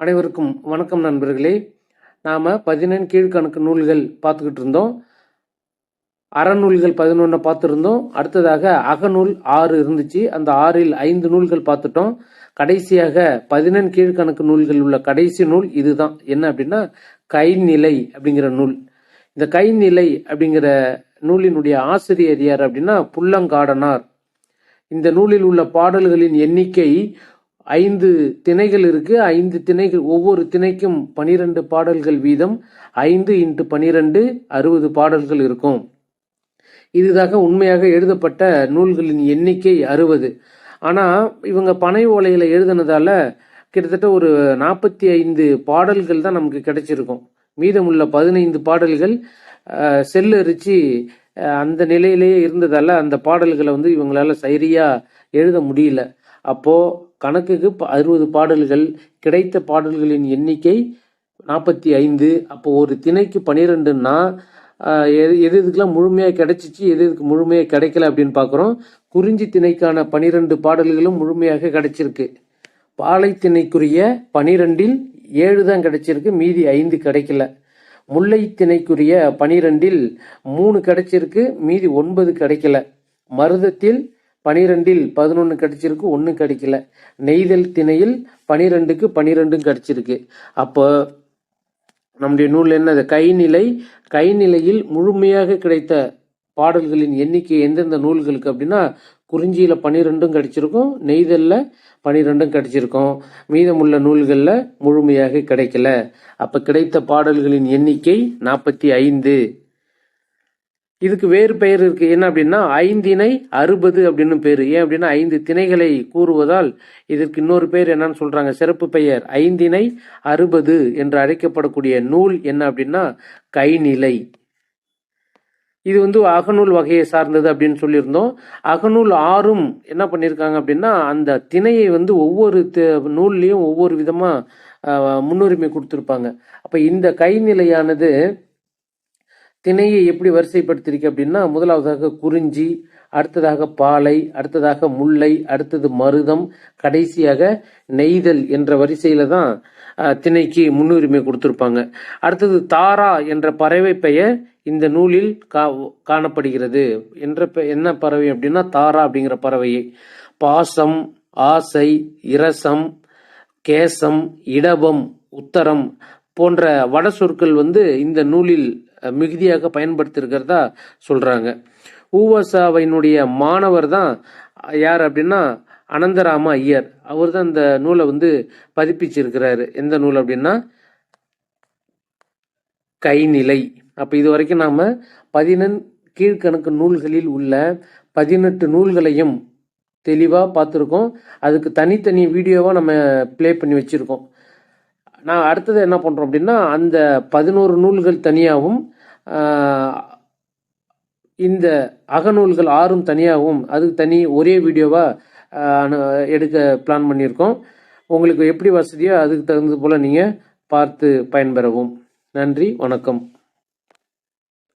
அனைவருக்கும் வணக்கம் நண்பர்களே. நாம் பதினெண் கீழ்கணக்கு நூல்கள் பார்த்துக்கிட்டு இருந்தோம். அறநூல்கள் பதினொன்று பார்த்துருந்தோம். அடுத்ததாக அகநூல் ஆறு இருந்துச்சு. அந்த ஆறில் ஐந்து நூல்கள் பார்த்துட்டோம். கடைசியாக பதினெண் கீழ்கணக்கு நூல்கள் உள்ள கடைசி நூல் இதுதான். என்ன அப்படின்னா கைநிலை அப்படிங்கிற நூல். இந்த கைநிலை அப்படிங்கிற நூலினுடைய ஆசிரியர் யார் அப்படின்னா புல்லங்காடனார் இந்த நூலில் உள்ள பாடல்களின் எண்ணிக்கை ஐந்து திணைகள் இருக்கு. ஐந்து திணைகள் ஒவ்வொரு திணைக்கும் பனிரெண்டு பாடல்கள் வீதம். ஐந்து இன்ட்டு பனிரெண்டு அறுபது பாடல்கள் இருக்கும். இதுதாக உண்மையாக எழுதப்பட்ட நூல்களின் எண்ணிக்கை அறுபது. ஆனால் இவங்க பனை ஓலையில் எழுதுனதால கிட்டத்தட்ட ஒரு நாற்பத்தி ஐந்து பாடல்கள் தான் நமக்கு கிடைச்சிருக்கும். மீதமுள்ள பதினைந்து பாடல்கள் செல்லரிச்சு அந்த நிலையிலேயே இருந்ததால அந்த பாடல்களை வந்து இவங்களால சரியா எழுத முடியல. அப்போது கணக்குக்கு ப- அறுபது பாடல்கள் கிடைத்த பாடல்களின் எண்ணிக்கை நாற்பத்தி ஐந்து அப்போ ஒரு திணைக்கு பன்னிரெண்டுன்னா எது எது எதுக்கெல்லாம் முழுமையாக கிடைச்சிச்சு எது எதுக்கு முழுமையாக கிடைக்கல அப்படின்னு பார்க்குறோம் குறிஞ்சி திணைக்கான பனிரெண்டு பாடல்களும் முழுமையாக கிடைச்சிருக்கு. பாலை திணைக்குரிய பனிரெண்டில் ஏழு தான் கிடைச்சிருக்கு மீதி ஐந்து கிடைக்கல. முல்லை திணைக்குரிய பனிரெண்டில் மூணு கிடைச்சிருக்கு மீதி ஒன்பது கிடைக்கல. மருதத்தில் பனிரெண்டில் பதினொன்று கிடைச்சிருக்கு ஒன்று கிடைக்கல. நெய்தல் திணையில் பனிரெண்டுக்கு பனிரெண்டும் கிடைச்சிருக்கு. அப்போ நம்முடைய நூல் என்னது கைநிலை கைநிலையில் முழுமையாக கிடைத்த பாடல்களின் எண்ணிக்கை எந்தெந்த நூல்களுக்கு அப்படின்னா குறிஞ்சியில் பனிரெண்டும் கிடைச்சிருக்கும் நெய்தலில் பனிரெண்டும் கிடைச்சிருக்கும். மீதமுள்ள நூல்களில் முழுமையாக கிடைக்கல. அப்போ கிடைத்த பாடல்களின் எண்ணிக்கை நாற்பத்தி ஐந்து. இதுக்கு வேறு பெயர் இருக்கு. என்ன அப்படின்னா ஐந்திணை அறுபது அப்படின்னு பேர். ஏன் அப்படின்னா ஐந்து திணைகளை கூறுவதால் இதற்கு இன்னொரு பேர் என்னன்னு சொல்றாங்க. சிறப்பு பெயர் ஐந்திணை அறுபது என்று அழைக்கப்படக்கூடிய நூல் என்ன அப்படின்னா கைநிலை. இது வந்து அகநூல் வகையை சார்ந்தது அப்படின்னு சொல்லியிருந்தோம். அகநூல் ஆறும் என்ன பண்ணியிருக்காங்க அப்படின்னா அந்த திணையை வந்து ஒவ்வொரு நூல்லையும் ஒவ்வொரு விதமாக முன்னுரிமை கொடுத்துருப்பாங்க. அப்போ இந்த கைநிலையானது திணையை எப்படி வரிசைப்படுத்தியிருக்கு அப்படின்னா முதலாவதாக குறிஞ்சி அடுத்ததாக பாலை அடுத்ததாக முல்லை அடுத்தது மருதம் கடைசியாக நெய்தல் என்ற வரிசையில தான் திணைக்கு முன்னுரிமை கொடுத்துருப்பாங்க. அடுத்தது தாரா என்ற பறவை பெயர் இந்த நூலில் கா காணப்படுகிறது. என்ற என்ன பறவை அப்படின்னா தாரா அப்படிங்கிற பறவையை. பாசம் ஆசை இரசம் கேசம் இடபம் உத்தரம் போன்ற வட சொற்கள் வந்து இந்த நூலில் மிகுதியாக பயன்படுத்தியிருக்கிறதா சொல்கிறாங்க ஊவசாவினுடைய மாணவர் தான் யார் அப்படின்னா அனந்தராம ஐயர். அவர் தான் இந்த நூலை வந்து பதிப்பிச்சிருக்கிறாரு. எந்த நூல் அப்படின்னா கைநிலை. அப்போ இது வரைக்கும் நாம் பதினெண் கீழ்கணக்கு நூல்களில் உள்ள பதினெட்டு நூல்களையும் தெளிவாக பார்த்துருக்கோம். அதுக்கு தனித்தனி வீடியோவாக நம்ம ப்ளே பண்ணி வச்சுருக்கோம். நான் அடுத்தது என்ன பண்ணுறோம் அப்படின்னா அந்த பதினோரு நூல்கள் தனியாகவும் இந்த அகநூல்கள் ஆறும் தனியாகவும் அதுக்கு தனி ஒரே வீடியோவாக எடுக்க பிளான் பண்ணியிருக்கோம். உங்களுக்கு எப்படி வசதியோ அதுக்கு தகுந்தது போல் நீங்கள் பார்த்து பயன்பெறவும். நன்றி வணக்கம்.